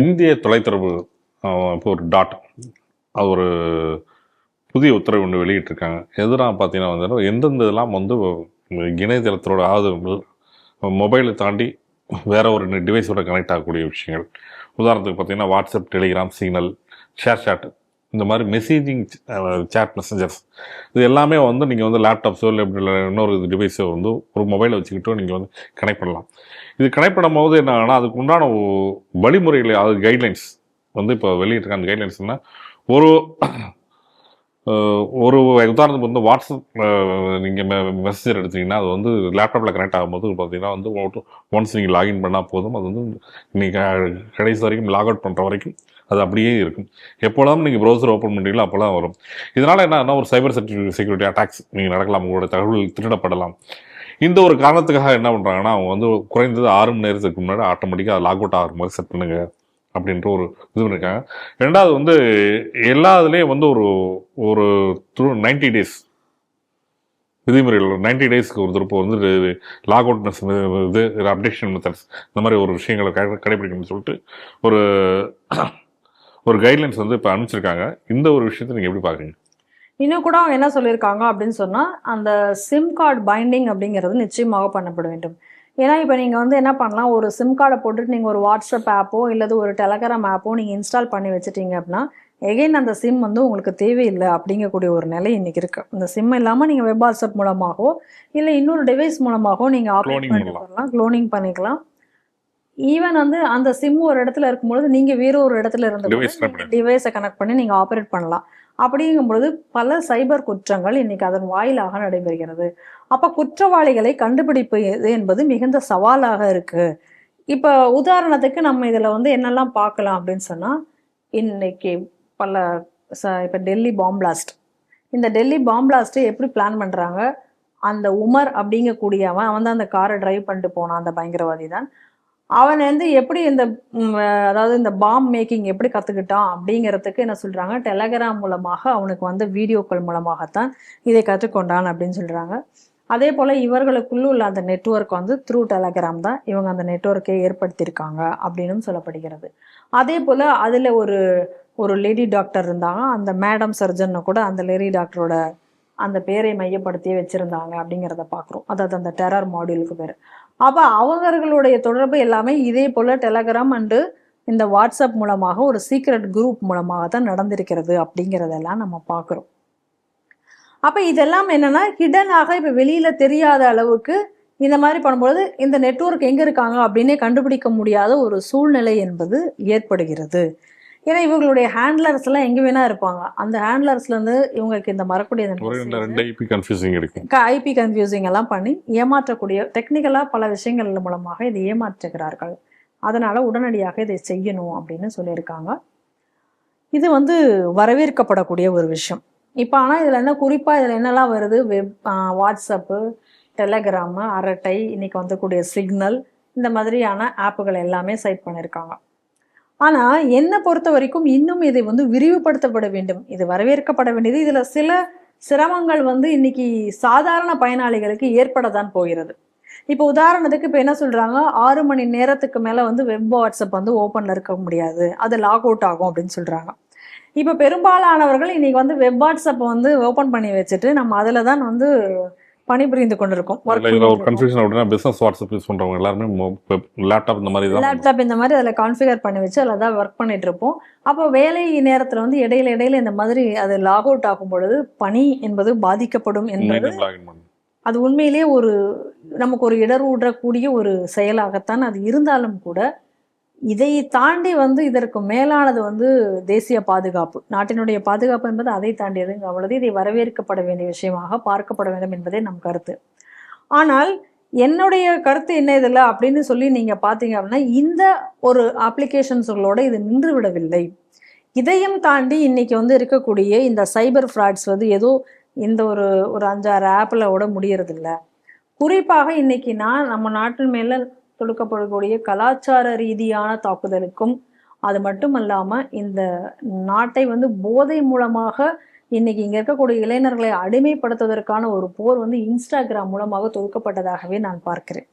இந்திய தொலைத்தொடர்பு இப்போ ஒரு டாட் அது ஒரு புதிய உத்தரவு ஒன்று வெளியிட்டிருக்காங்க. எதிராக பார்த்தீங்கன்னா வந்து எந்தெந்த இதெல்லாம் வந்து இணையதளத்தோட அதாவது மொபைலை தாண்டி வேற ஒரு டிவைஸோட கனெக்ட் ஆகக்கூடிய விஷயங்கள். உதாரணத்துக்கு பார்த்தீங்கன்னா WhatsApp Telegram Signal ShareChat இந்த மாதிரி மெசேஜிங் சேட் மெசஞ்சர்ஸ் இது எல்லாமே வந்து நீங்கள் வந்து லேப்டாப்ஸோ இல்லை இப்படி இல்லை இன்னொரு டிவைஸோ வந்து ஒரு மொபைலை வச்சுக்கிட்டோ நீங்கள் வந்து கனெக்ட் பண்ணலாம். இது கனெக்ட் பண்ணும்போது என்ன ஆகுனா அதுக்கு உண்டான ஒ- வழிமுறைகள் அது கைட்லைன்ஸ் வந்து இப்போ வெளியிட்டிருக்க அந்த கைட்லைன்ஸ்னால் ஒரு ஒரு உதாரணத்துக்கு வந்து வாட்ஸ்அப் நீங்கள் மெசேஜர் எடுத்தீங்கன்னா அது வந்து லேப்டாப்பில் கனெக்ட் ஆகும்போது பார்த்தீங்கன்னா வந்து ஒன்ஸ் நீங்கள் லாகின் பண்ணால் போதும். அது வந்து நீங்கள் கடைசி வரைக்கும் லாக் அவுட் பண்ணுற வரைக்கும் அது அப்படியே இருக்கும். எப்போலாம் நீங்கள் ப்ரௌசர் ஓப்பன் பண்ணுறீங்களோ அப்போலாம் வரும். இதனால் என்னன்னா ஒரு சைபர் செக்யூரிட்டி அட்டாக்ஸ் நீங்கள் நடக்கலாம். உங்களோட தகவல் திருடப்படலாம். இந்த ஒரு காரணத்துக்காக என்ன பண்ணுறாங்கன்னா அவங்க வந்து குறைந்தது ஆறு மணி நேரத்துக்கு முன்னாடி ஆட்டோமேட்டிக்காக லாக் அவுட் ஆகிற மாதிரி செட் பண்ணுங்கள் அப்படின்ற ஒரு இது இருக்காங்க ரெண்டாவது வந்து எல்லா இதுலேயும் வந்து ஒரு ஒரு த்ரூ நைன்டி டேஸ் விதிமுறைகள் நைன்டி டேஸ்க்கு ஒரு திருப்பம் வந்து லாக் அவுட்னஸ் இது அப்டேஷன் மெத்தட்ஸ் இந்த மாதிரி ஒரு விஷயங்களை கடைபிடிக்கணும்னு சொல்லிட்டு ஒரு ஒரு கைட்லைன்ஸ் வந்து இப்போ அனுப்பிச்சிருக்காங்க. இந்த ஒரு விஷயத்தை நீங்கள் எப்படி பார்க்குறீங்க இன்னும் கூட அவங்க என்ன சொல்லியிருக்காங்க அப்படின்னு சொன்னால் அந்த சிம் கார்டு பைண்டிங் அப்படிங்கிறது நிச்சயமாக பண்ணப்பட வேண்டும். ஏன்னா இப்போ நீங்கள் வந்து என்ன பண்ணலாம்? ஒரு சிம் கார்டை போட்டுட்டு நீங்கள் ஒரு வாட்ஸ்அப் ஆப்போ இல்லது ஒரு டெலகிராம் ஆப்போ நீங்கள் இன்ஸ்டால் பண்ணி வச்சுட்டீங்க அப்படின்னா எகைன் அந்த சிம் வந்து உங்களுக்கு தேவையில்லை அப்படிங்கக்கூடிய ஒரு நிலை இன்னைக்கு இருக்கு. இந்த சிம் இல்லாமல் நீங்கள் வெப் வாட்ஸ்அப் மூலமாகவோ இல்லை இன்னொரு டிவைஸ் மூலமாகவோ நீங்கள் ஆப்ரேட் பண்ணிட்டு. பண்ணலாம். க்ளோனிங் பண்ணிக்கலாம். ஈவன் வந்து அந்த சிம் ஒரு இடத்துல இருக்கும்பொழுது நீங்கள் வேற ஒரு இடத்துல இருந்து டிவைஸை கனெக்ட் பண்ணி நீங்கள் ஆப்ரேட் பண்ணலாம். அப்படிங்கும் பொழுது பல சைபர் குற்றங்கள் இன்னைக்கு அதன் வாயிலாக நடைபெறுகிறது. அப்ப குற்றவாளிகளை கண்டுபிடிப்பது என்பது மிகுந்த சவாலாக இருக்கு. இப்ப உதாரணத்துக்கு நம்ம இதுல வந்து என்னெல்லாம் பார்க்கலாம் அப்படின்னு சொன்னா இன்னைக்கு பல ச- இப்ப டெல்லி பாம் பிளாஸ்ட் இந்த டெல்லி பாம் பிளாஸ்ட் எப்படி பிளான் பண்றாங்க? அந்த உமர் அப்படிங்கக்கூடியவன் அவன் தான் அந்த காரை டிரைவ் பண்ணிட்டு போனான் அந்த பயங்கரவாதி தான். அவன் வந்து எப்படி இந்த அதாவது இந்த பாம் மேக்கிங் எப்படி கற்றுக்கிட்டான் அப்படிங்கிறதுக்கு என்ன சொல்கிறாங்க டெலகிராம் மூலமாக அவனுக்கு வந்த வீடியோக்கள் மூலமாகத்தான் இதை கற்றுக்கொண்டான் அப்படின்னு சொல்கிறாங்க அதே போல் இவர்களுக்குள்ள உள்ள அந்த நெட்ஒர்க் வந்து த்ரூ டெலகிராம் தான் இவங்க அந்த நெட்ஒர்க்கை ஏற்படுத்தியிருக்காங்க அப்படின்னும் சொல்லப்படுகிறது. அதே போல் அதில் ஒரு ஒரு லேடி டாக்டர் இருந்தாங்க. அந்த மேடம் சர்ஜன்னு கூட அந்த லேடி டாக்டரோட அந்த பேரை மையப்படுத்தியே வச்சுருந்தாங்க அப்படிங்கிறத பார்க்குறோம். அதாவது அந்த டெரர் மாடியூலுக்கு பேர். அப்போ அவங்களுடைய தொடர்பு எல்லாமே இதே போல் டெலகிராம் அண்டு இந்த வாட்ஸ்அப் மூலமாக ஒரு சீக்ரெட் குரூப் மூலமாக தான் நடந்திருக்கிறது அப்படிங்கிறதெல்லாம் நம்ம பார்க்குறோம். அப்போ இதெல்லாம் என்னென்னா ஹிடனாக இப்போ வெளியில் தெரியாத அளவுக்கு இந்த மாதிரி பண்ணும்பொழுது இந்த நெட்வொர்க் எங்கே இருக்காங்க அப்படின்னே கண்டுபிடிக்க முடியாத ஒரு சூழ்நிலை என்பது ஏற்படுகிறது. ஏன்னா இவங்களுடைய ஹேண்ட்லர்ஸ் எல்லாம் எங்க வேணா இருப்பாங்க. அந்த ஹேண்ட்லர்ஸ்ல இருந்து இவங்களுக்கு இந்த மறக்கூடிய ஐபி கன்ஃபியூசிங் ஐபி கன்ஃபியூசிங் எல்லாம் பண்ணி ஏமாற்றக்கூடிய டெக்னிக்கலாக பல விஷயங்கள் மூலமாக இதை ஏமாற்றுகிறார்கள். அதனால உடனடியாக இதை செய்யணும் அப்படின்னு சொல்லியிருக்காங்க. இது வந்து வரவேற்கப்படக்கூடிய ஒரு விஷயம். இப்போ ஆனால் இதில் என்ன குறிப்பாக இதில் என்னெல்லாம் வருது? வெப் வாட்ஸ்அப்பு டெலகிராமு அரட்டை இன்னைக்கு வந்தக்கூடிய சிக்னல் இந்த மாதிரியான ஆப்புகள் எல்லாமே சைட் பண்ணியிருக்காங்க. ஆனால் என்னை பொறுத்த வரைக்கும் இன்னும் இதை வந்து விரிவுபடுத்தப்பட வேண்டும். இது வரவேற்கப்பட வேண்டியது. இதில் சில சிரமங்கள் வந்து இன்னைக்கு சாதாரண பயனாளிகளுக்கு ஏற்படத்தான் போகிறது. இப்போ உதாரணத்துக்கு இப்போ என்ன சொல்கிறாங்க ஆறு மணி நேரத்துக்கு மேலே வந்து வெப் வாட்ஸ்அப் வந்து ஓப்பனில் இருக்க முடியாது. அது லாக் அவுட் ஆகும் அப்படின்னு சொல்கிறாங்க இப்போ பெரும்பாலானவர்கள் இன்னைக்கு வந்து வெப் வாட்ஸ்அப் வந்து ஓப்பன் பண்ணி வச்சுட்டு நம்ம அதில் தான் வந்து பணிபுரிந்து கொண்டிருக்கோம். ஒரு கன்ஃபியூஷன் அப்படின்னா பிஸ்னஸ் வாட்ஸ்அப் யூஸ் பண்ணுறவங்க எல்லாருமே லேப்டாப் இந்த மாதிரி தான் லேப்டாப் இந்த மாதிரி அதில் கான்ஃபிகர் பண்ணி வச்சு அதில் தான் ஒர்க் பண்ணிட்டு இருப்போம். அப்போ வேலை நேரத்தில் வந்து இடையில இடையில இந்த மாதிரி அது லாக் அவுட் ஆகும் பொழுது பணி என்பது பாதிக்கப்படும் என்பது அது உண்மையிலேயே ஒரு நமக்கு ஒரு இடர்வுடக்கூடிய ஒரு செயலாகத்தான் அது இருந்தாலும் கூட இதை தாண்டி வந்து இதற்கு மேலானது வந்து தேசிய பாதுகாப்பு. நாட்டினுடைய பாதுகாப்பு என்பது அதை தாண்டியது அவ்வளவு இதை வரவேற்கப்பட வேண்டிய விஷயமாக பார்க்கப்பட வேண்டும் என்பதே நம் கருத்து. ஆனால் என்னுடைய கருத்து என்ன இதில் அப்படின்னு சொல்லி நீங்கள் பார்த்தீங்க அப்படின்னா இந்த ஒரு அப்ளிகேஷன்ஸ்களோட இது நின்று விடவில்லை இதையும் தாண்டி இன்னைக்கு வந்து இருக்கக்கூடிய இந்த சைபர் ஃப்ராட்ஸ் வந்து ஏதோ இந்த ஒரு ஒரு அஞ்சாறு ஆப்பில் விட முடியறதில்ல. குறிப்பாக இன்னைக்கு நான் நம்ம நாட்டின் மேலே தொடுக்கப்படக்கூடிய கலாச்சார ரீதியான தாக்குதலுக்கும் அது மட்டும் இல்லாம இந்த நாட்டை வந்து போதை மூலமாக இன்னைக்கு இங்க இருக்கக்கூடிய இளைஞர்களை அடிமைப்படுத்துவதற்கான ஒரு போர் வந்து இன்ஸ்டாகிராம் மூலமாக தொடுக்கப்பட்டதாகவே நான் பார்க்கிறேன்.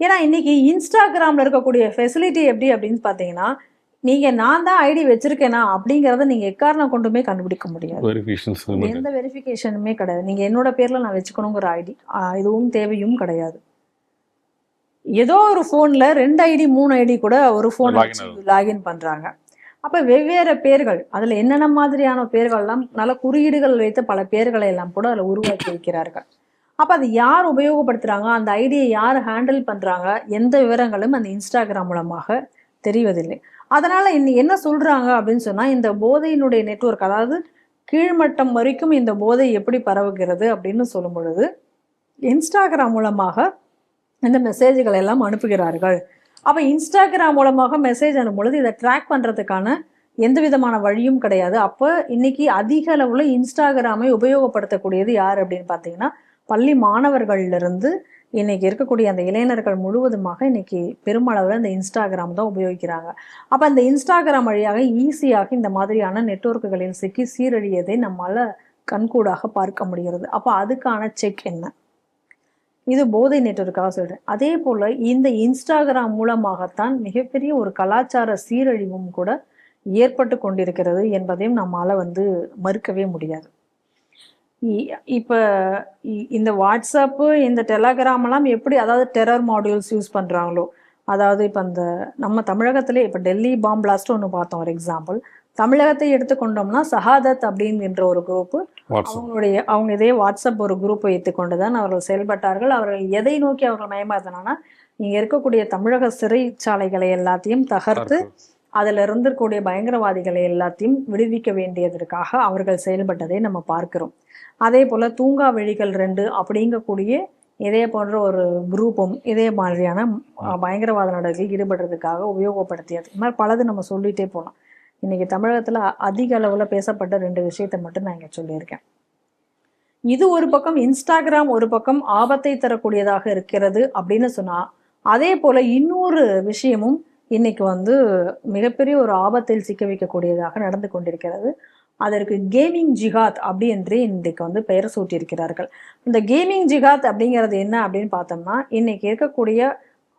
ஏன்னா இன்னைக்கு இன்ஸ்டாகிராம்ல இருக்கக்கூடிய ஃபெசிலிட்டி எப்படி அப்படின்னு பார்த்தீங்கன்னா நீங்க நான் தான் ஐடி வச்சிருக்கேனா அப்படிங்கறத நீங்க எக்காரணம் கொண்டுமே கண்டுபிடிக்க முடியாது. எந்த வெரிஃபிகேஷனுமே கிடையாது. நீங்க என்னோட பேர்ல நான் வச்சுக்கணுங்கிற ஐடி இதுவும் தேவையும் கிடையாது. ஏதோ ஒரு போன்ல ரெண்டு ஐடி மூணு ஐடி கூட ஒரு போன் Login ஆகுது. லாகின் பண்றாங்க. அப்ப வெவ்வேறு பேர்கள் அதுல என்னென்ன மாதிரியான பேர்கள்லாம் நல்ல குறியீடுகள் வைத்த பல பேர்களை எல்லாம் கூட அதுல உருவாக்கி வைக்கிறார்கள். அப்ப அது யார் உபயோகப்படுத்துறாங்க அந்த ஐடியை யார் ஹேண்டில் பண்றாங்க எந்த விவரங்களும் அந்த இன்ஸ்டாகிராம் மூலமாக தெரிவதில்லை. அதனால இன்னி என்ன சொல்றாங்க அப்படின்னு சொன்னா இந்த போதையினுடைய நெட்வொர்க் அதாவது கீழ்மட்டம் வரைக்கும் இந்த போதை எப்படி பரவுகிறது அப்படின்னு சொல்லும் பொழுது இன்ஸ்டாகிராம் மூலமாக இந்த மெசேஜ்கள் எல்லாம் அனுப்புகிறார்கள். அப்போ இன்ஸ்டாகிராம் மூலமாக மெசேஜ் அனுப்பும் பொழுது இதை ட்ராக் பண்ணுறதுக்கான எந்த விதமான வழியும் கிடையாது. அப்போ இன்னைக்கு அதிக அளவில் இன்ஸ்டாகிராமை உபயோகப்படுத்தக்கூடியது யார் அப்படின்னு பார்த்தீங்கன்னா பள்ளி மாணவர்கள்லேருந்து இன்னைக்கு இருக்கக்கூடிய அந்த இளைஞர்கள் முழுவதுமாக இன்னைக்கு பெருமளவில் இந்த இன்ஸ்டாகிராம் தான் உபயோகிக்கிறாங்க. அப்போ அந்த இன்ஸ்டாகிராம் வழியாக ஈஸியாக இந்த மாதிரியான நெட்வொர்க்குகளில் சிக்கி சீரழியதை நம்மளால் கண்கூடாக பார்க்க முடிகிறது. அப்போ அதுக்கான செக் என்ன? இது போதை நெட்வொர்க்காக சொல்கிறேன் அதே போல் இந்த இன்ஸ்டாகிராம் மூலமாகத்தான் மிகப்பெரிய ஒரு கலாச்சார சீரழிவும் கூட ஏற்பட்டு கொண்டிருக்கிறது என்பதையும் நம்மால் வந்து மறுக்கவே முடியாது. இ- இந்த வாட்ஸ்அப்பு இந்த டெலகிராமெல்லாம் எப்படி அதாவது டெரர் மாடியூல்ஸ் யூஸ் பண்ணுறாங்களோ அதாவது இப்போ அந்த நம்ம தமிழகத்திலே இப்போ டெல்லி பாம் பிளாஸ்ட் ஒன்று பார்த்தோம் ஒரு எக்ஸாம்பிள். தமிழகத்தை எடுத்துக்கொண்டோம்னா சஹாதத் அப்படிங்கிற ஒரு குரூப் வாட்ஸ்அப். அவங்களுடைய அவங்க இதே வாட்ஸ்அப் ஒரு குரூப் வைத்துக்கொண்டு தான் அவர்கள் செயல்பட்டார்கள். அவர்கள் எதை நோக்கி அவர்கள் மயமாத்தினா இங்க இருக்கக்கூடிய தமிழக சிறைச்சாலைகளை எல்லாத்தையும் தகர்த்து அதுல இருந்திருக்கக்கூடிய பயங்கரவாதிகளை எல்லாத்தையும் விடுவிக்க வேண்டியதற்காக அவர்கள் செயல்பட்டதை நம்ம பார்க்கிறோம். அதே போல தூங்கா வழிகள் ரெண்டு அப்படிங்கக்கூடிய இதே போன்ற ஒரு குரூப்பும் இதே மாதிரியான பயங்கரவாத நடவடிக்கையில் ஈடுபடுறதுக்காக உபயோகப்படுத்தியது. இந்த மாதிரி பலது நம்ம சொல்லிட்டே போகலாம் இன்னைக்கு தமிழகத்துல அதிக அளவுல பேசப்பட்ட ரெண்டு விஷயத்தை மட்டும் நான் இங்க சொல்லியிருக்கேன். இது ஒரு பக்கம் இன்ஸ்டாகிராம் ஒரு பக்கம் ஆபத்தை தரக்கூடியதாக இருக்கிறது அப்படின்னு சொன்னா அதே போல இன்னொரு விஷயமும் இன்னைக்கு வந்து மிகப்பெரிய ஒரு ஆபத்தில் சிக்க வைக்கக்கூடியதாக நடந்து கொண்டிருக்கிறது. அதற்கு கேமிங் ஜிஹாத் அப்படி என்று இன்றைக்கு வந்து பெயர் சூட்டியிருக்கிறார்கள். இந்த கேமிங் ஜிஹாத் அப்படிங்கிறது என்ன அப்படின்னு பார்த்தோம்னா இன்னைக்கு இருக்கக்கூடிய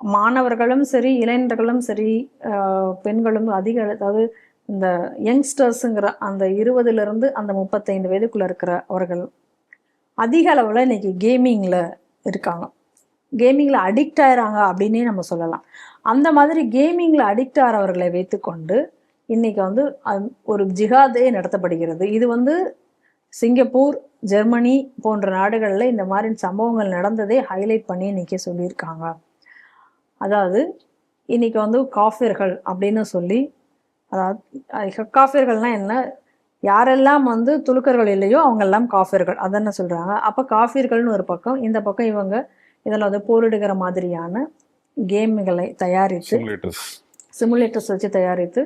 மாணவர்களும் சரி இளைஞர்களும் சரி ஆஹ் பெண்களும் அதிக அதாவது இந்த யங்ஸ்டர்ஸுங்கிற அந்த இருபதுலேருந்து அந்த முப்பத்தைந்து வயதுக்குள்ளே இருக்கிற அவர்கள் அதிக அளவில் இன்னைக்கு கேமிங்கில் இருக்காங்க. கேமிங்கில் அடிக்ட் ஆகிறாங்க அப்படின்னே நம்ம சொல்லலாம். அந்த மாதிரி கேமிங்கில் அடிக்ட் ஆகிறவர்களை வைத்துக்கொண்டு இன்னைக்கு வந்து அந்- ஒரு ஜிஹாதே நடத்தப்படுகிறது. இது வந்து சிங்கப்பூர் ஜெர்மனி போன்ற நாடுகளில் இந்த மாதிரி சம்பவங்கள் நடந்ததே ஹைலைட் பண்ணி இன்னைக்கு சொல்லியிருக்காங்க. அதாவது இன்னைக்கு வந்து காஃபியர்கள் அப்படின்னு சொல்லி அதாவது காஃபியர்கள்னா என்ன? யாரெல்லாம் வந்து துலுக்கர்கள் இல்லையோ அவங்க எல்லாம் காஃபியர்கள் அதென்ன சொல்றாங்க. அப்ப காஃபியர்கள்னு ஒரு பக்கம் இந்த பக்கம் இவங்க இதில் வந்து போரிடுகிற மாதிரியான கேம்களை தயாரித்து சிமுலேட்டர்ஸ் சிமுலேட்டர்ஸ் வச்சு தயாரித்து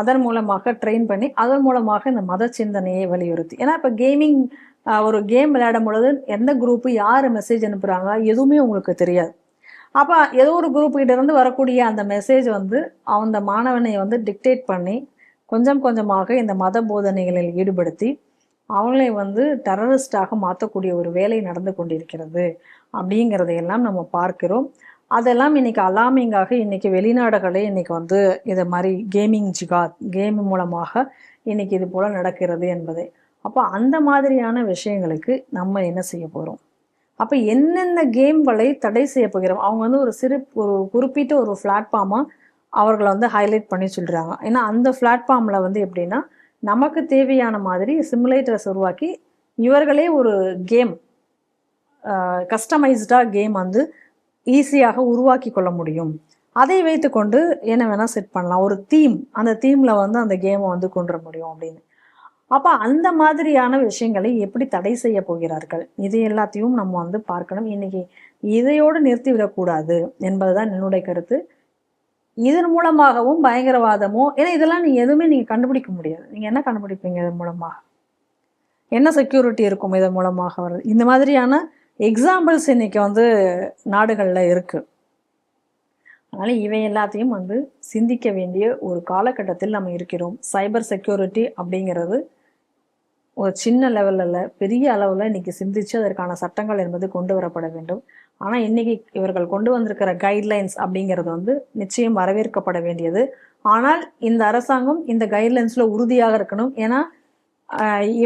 அதன் மூலமாக ட்ரெயின் பண்ணி அதன் மூலமாக இந்த மத சிந்தனையை வலியுறுத்தி. ஏன்னா இப்போ கேமிங் ஒரு கேம் விளையாடும் பொழுது எந்த குரூப்பு யார் மெசேஜ் அனுப்புகிறாங்க எதுவுமே உங்களுக்கு தெரியாது. அப்போ ஏதோ ஒரு குரூப் கிட்டேருந்து வரக்கூடிய அந்த மெசேஜ் வந்து அந்த மாணவனை வந்து டிக்டேட் பண்ணி கொஞ்சம் கொஞ்சமாக இந்த மத போதனைகளில் ஈடுபடுத்தி அவங்களை வந்து டெரரிஸ்டாக மாற்றக்கூடிய ஒரு வேலை நடந்து கொண்டிருக்கிறது அப்படிங்கிறதையெல்லாம் நம்ம பார்க்கிறோம். அதெல்லாம் இன்னைக்கு அலாமிங்காக இன்னைக்கு வெளிநாடுகளே இன்னைக்கு வந்து இதை மாதிரி கேமிங் ஜிகாத் கேம் மூலமாக இன்னைக்கு இது போல் நடக்கிறது என்பதை. அப்போ அந்த மாதிரியான விஷயங்களுக்கு நம்ம என்ன செய்ய போகிறோம் அப்போ என்னென்ன கேம்களை தடை செய்ய போகிறோம்? அவங்க வந்து ஒரு சிறு ஒரு குறிப்பிட்ட ஒரு பிளாட்ஃபார்மாக அவர்களை வந்து ஹைலைட் பண்ணி சொல்கிறாங்க ஏன்னா அந்த பிளாட்ஃபார்மில் வந்து எப்படின்னா நமக்கு தேவையான மாதிரி சிமுலேட்டர்ஸ் உருவாக்கி இவர்களே ஒரு கேம் கஸ்டமைஸ்டாக கேம் வந்து ஈஸியாக உருவாக்கி கொள்ள முடியும். அதை வைத்துக்கொண்டு என்ன வேணால் செட் பண்ணலாம். ஒரு தீம் அந்த தீமில் வந்து அந்த கேமை வந்து கொண்டு வர முடியும் அப்படின்னு. அப்போ அந்த மாதிரியான விஷயங்களை எப்படி தடை செய்ய போகிறார்கள்? இது எல்லாத்தையும் நம்ம வந்து பார்க்கணும். இன்னைக்கு இதையோடு நிறுத்தி விடக்கூடாது என்பதுதான் என்னுடைய கருத்து. இதன் மூலமாகவும் பயங்கரவாதமோ ஏன்னா இதெல்லாம் நீங்க எதுவுமே நீங்க கண்டுபிடிக்க முடியாது. நீங்க என்ன கண்டுபிடிப்பீங்க இதன் மூலமாக? என்ன செக்யூரிட்டி இருக்கும் இதன் மூலமாக வருது? இந்த மாதிரியான எக்ஸாம்பிள்ஸ் இன்னைக்கு வந்து நாடுகளில் இருக்கு. அதனால இவை எல்லாத்தையும் வந்து சிந்திக்க வேண்டிய ஒரு காலகட்டத்தில் நம்ம இருக்கிறோம். சைபர் செக்யூரிட்டி அப்படிங்கிறது ஒரு சின்ன லெவலில் பெரிய அளவில் இன்னைக்கு சிந்திச்சு அதற்கான சட்டங்கள் என்பது கொண்டு வரப்பட வேண்டும். ஆனால் இன்னைக்கு இவர்கள் கொண்டு வந்திருக்கிற கைட்லைன்ஸ் அப்படிங்கிறது வந்து நிச்சயம் வரவேற்கப்பட வேண்டியது. ஆனால் இந்த அரசாங்கம் இந்த கைட்லைன்ஸில் உறுதியாக இருக்கணும். ஏன்னா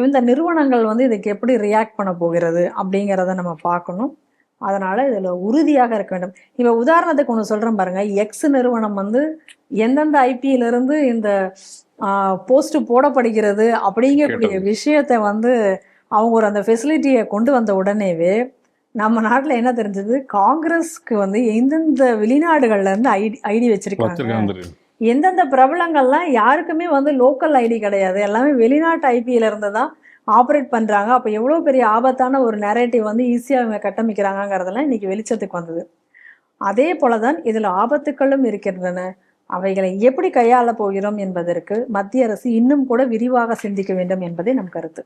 இந்த நிறுவனங்கள் வந்து இதுக்கு எப்படி ரியாக்ட் பண்ண போகிறது அப்படிங்கிறத நம்ம பார்க்கணும். அதனால இதுல உறுதியாக இருக்க வேண்டும் இப்ப உதாரணத்துக்கு ஒன்று சொல்றேன் பாருங்க எக்ஸ் நிறுவனம் வந்து எந்தெந்த ஐபியில இருந்து இந்த போஸ்ட் போடப்படுகிறது அப்படிங்கக்கூடிய. விஷயத்தை வந்து அவங்க ஒரு அந்த ஃபெசிலிட்டியை கொண்டு வந்த உடனேவே நம்ம நாட்டில் என்ன தெரிஞ்சது காங்கிரஸ்க்கு வந்து எந்தெந்த வெளிநாடுகள்ல இருந்து ஐடி ஐடி வச்சிருக்காங்க. எந்தெந்த பிரபலங்கள்லாம் யாருக்குமே வந்து லோக்கல் ஐடி கிடையாது. எல்லாமே வெளிநாட்டு ஐபியில் இருந்து தான் ஆப்ரேட் பண்ணுறாங்க அப்போ எவ்வளோ பெரிய ஆபத்தான ஒரு நேரேட்டிவ் வந்து ஈஸியாக இவங்க கட்டமைக்கிறாங்கங்கிறதெல்லாம் இன்னைக்கு வெளிச்சத்துக்கு வந்தது. அதே போலதான் இதில் ஆபத்துக்களும் இருக்கின்றன. அவைகளை எப்படி கையாள போகிறோம் என்பதற்கு மத்திய அரசு இன்னும் கூட விரிவாக சிந்திக்க வேண்டும் என்பதே நம் கருத்து.